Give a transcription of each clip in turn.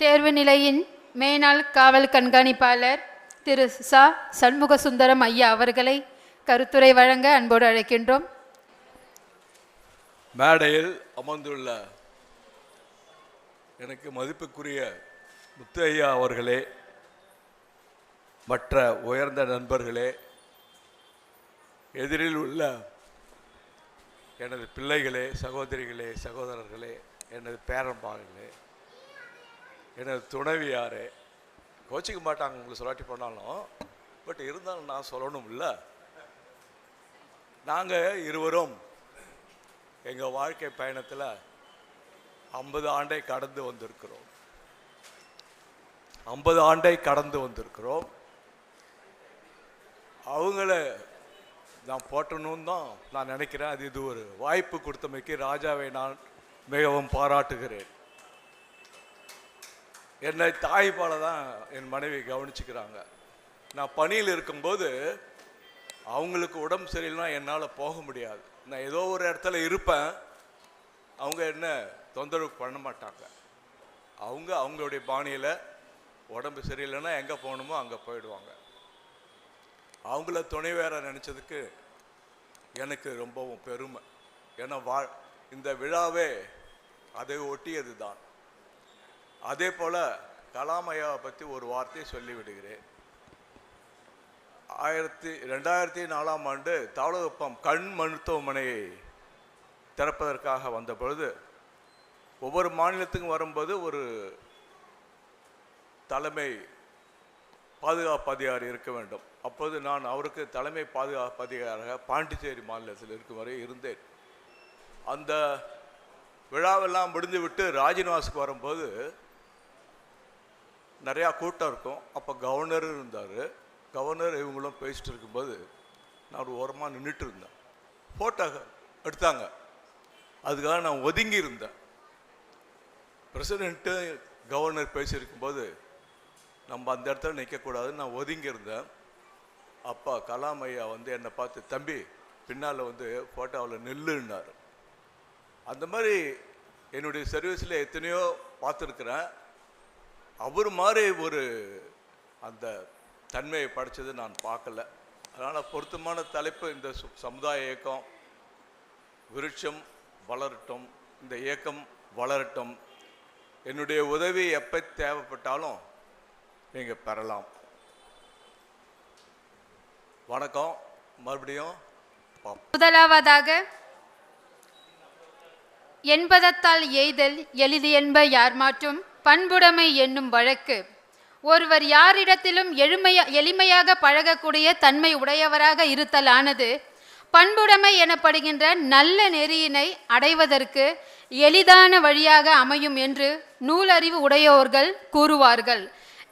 தேர்வு நிலையின் மேனாள் காவல் கண்காணிப்பாளர் திரு சா. சண்முகசுந்தரம் ஐயா அவர்களை கருத்துரை வழங்க அன்போடு அழைக்கின்றோம். மேடையில் அமர்ந்துள்ள எனக்கு மதிப்புக்குரிய முத்தையா அவர்களே மற்ற உயர்ந்த நண்பர்களே எதிரில் உள்ள எனது பிள்ளைகளே சகோதரிகளே சகோதரர்களே எனது பேரன்பார்களே எனது துணைவியாரே. கோச்சிக்க மாட்டாங்க உங்களை சொல்லாட்டி போனாலும். பட் இருந்தாலும் நான் சொல்லணும் இல்லை. நாங்கள் இருவரும் எங்கள் வாழ்க்கை பயணத்தில் ஐம்பது ஆண்டை கடந்து வந்திருக்கிறோம். ஐம்பது ஆண்டை கடந்து வந்திருக்கிறோம். அவங்கள நான் போட்டணும்னு தான் நான் நினைக்கிறேன். அது இது ஒரு வாய்ப்பு கொடுத்தமைக்கு ராஜாவை நான் மிகவும் பாராட்டுகிறேன். என்னை தாய் போல தான் என் மனைவி கவனிச்சுக்கிறாங்க. நான் பணியில் இருக்கும்போது அவங்களுக்கு உடம்பு சரியில்லைனா என்னால் போக முடியாது. நான் ஏதோ ஒரு இடத்துல இருப்பேன். அவங்க என்ன தொந்தரவு பண்ண மாட்டாங்க. அவங்க அவங்களுடைய பாணியில் உடம்பு சரியில்லைன்னா எங்கே போகணுமோ அங்கே போயிடுவாங்க. அவங்கள துணை வேற நினச்சதுக்கு எனக்கு ரொம்பவும் பெருமை. ஏன்னா வா இந்த விழாவே அதை ஒட்டியது தான் அதே போல் கலாமையாவை பற்றி ஒரு வார்த்தை சொல்லிவிடுகிறேன். ஆயிரத்தி ரெண்டாயிரத்தி நாலாம் ஆண்டு தாளகுப்பம் கண் மருத்துவமனையை திறப்பதற்காக வந்த பொழுது ஒவ்வொரு மாநிலத்துக்கும் வரும்போது ஒரு தலைமை பாதுகாப்பு அதிகாரி இருக்க வேண்டும். அப்போது நான் அவருக்கு தலைமை பாதுகாப்பு அதிகாரியாக பாண்டிச்சேரி மாநிலத்தில் இருக்கும் வரை இருந்தேன். அந்த விழாவெல்லாம் முடிந்துவிட்டு ராஜ்நிவாஸுக்கு வரும்போது நிறையா கூட்டம் இருக்கும். அப்போ கவர்னர் இருந்தார். கவர்னர் இவங்களும் பேசிட்டு இருக்கும்போது நான் ஒரு ஓரமாக நின்றுட்டு இருந்தேன். ஃபோட்டோ எடுத்தாங்க. அதுக்காக நான் ஒதுங்கி இருந்தேன். பிரசிடென்ட்டு கவர்னர் பேசியிருக்கும்போது நம்ம அந்த இடத்துல நிற்கக்கூடாதுன்னு நான் ஒதுங்கி இருந்தேன். அப்பா கலாம் ஐயா வந்து என்னை பார்த்து தம்பி பின்னால் வந்து ஃபோட்டோவில் நில்லுன்னார். அந்த மாதிரி என்னுடைய சர்வீஸில் எத்தனையோ பார்த்துருக்குறேன். அவர் மாதிரி ஒரு அந்த தன்மையை படித்தது நான் பார்க்கல. அதனால் பொருத்தமான தலைப்பு இந்த சு- சமுதாய இயக்கம் விருட்சம் வளரட்டும் இந்த இயக்கம் வளரட்டும். என்னுடைய உதவி எப்போ தேவைப்பட்டாலும் நீங்கள் பெறலாம். வணக்கம். மறுபடியும் முதலாவதாக என்பதத்தால் எய்தல் எளிது என்ப யார் மாற்றும்? பண்புடைமை என்னும் வழக்கு. ஒருவர் யாரிடத்திலும் எளிமையா எளிமையாக பழகக்கூடிய தன்மை உடையவராக இருத்தல் ஆனது பண்புடைமை எனப்படுகின்ற நல்ல நெறியினை அடைவதற்கு எளிதான வழியாக அமையும் என்று நூலறிவு உடையோர்கள் கூறுவார்கள்.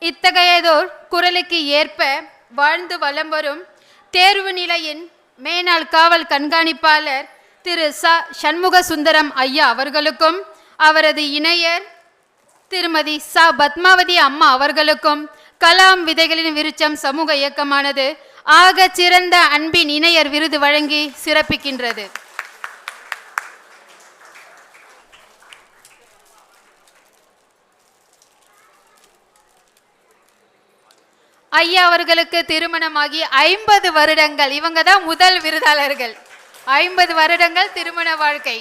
இத்தகையதோர் குரலுக்கு ஏற்ப வாழ்ந்து வலம் வரும் தேர்வு நிலையின் மேனாள் காவல் கண்காணிப்பாளர் திரு ச. சண்முக சுந்தரம் ஐயா அவர்களுக்கும் அவரது இணையர் திருமதி ச. பத்மாவதி அம்மா அவர்களுக்கும் கலாம் விதைகளின் விருச்சம் சமூக இயக்கமானது ஆக சிறந்த அன்பின் இணையர் விருது வழங்கி சிறப்பிக்கின்றது. ஐயா அவர்களுக்கு திருமணமாகி ஐம்பது வருடங்கள். இவங்க தான் முதல் விருதாளர்கள். ஐம்பது வருடங்கள் திருமண வாழ்க்கை.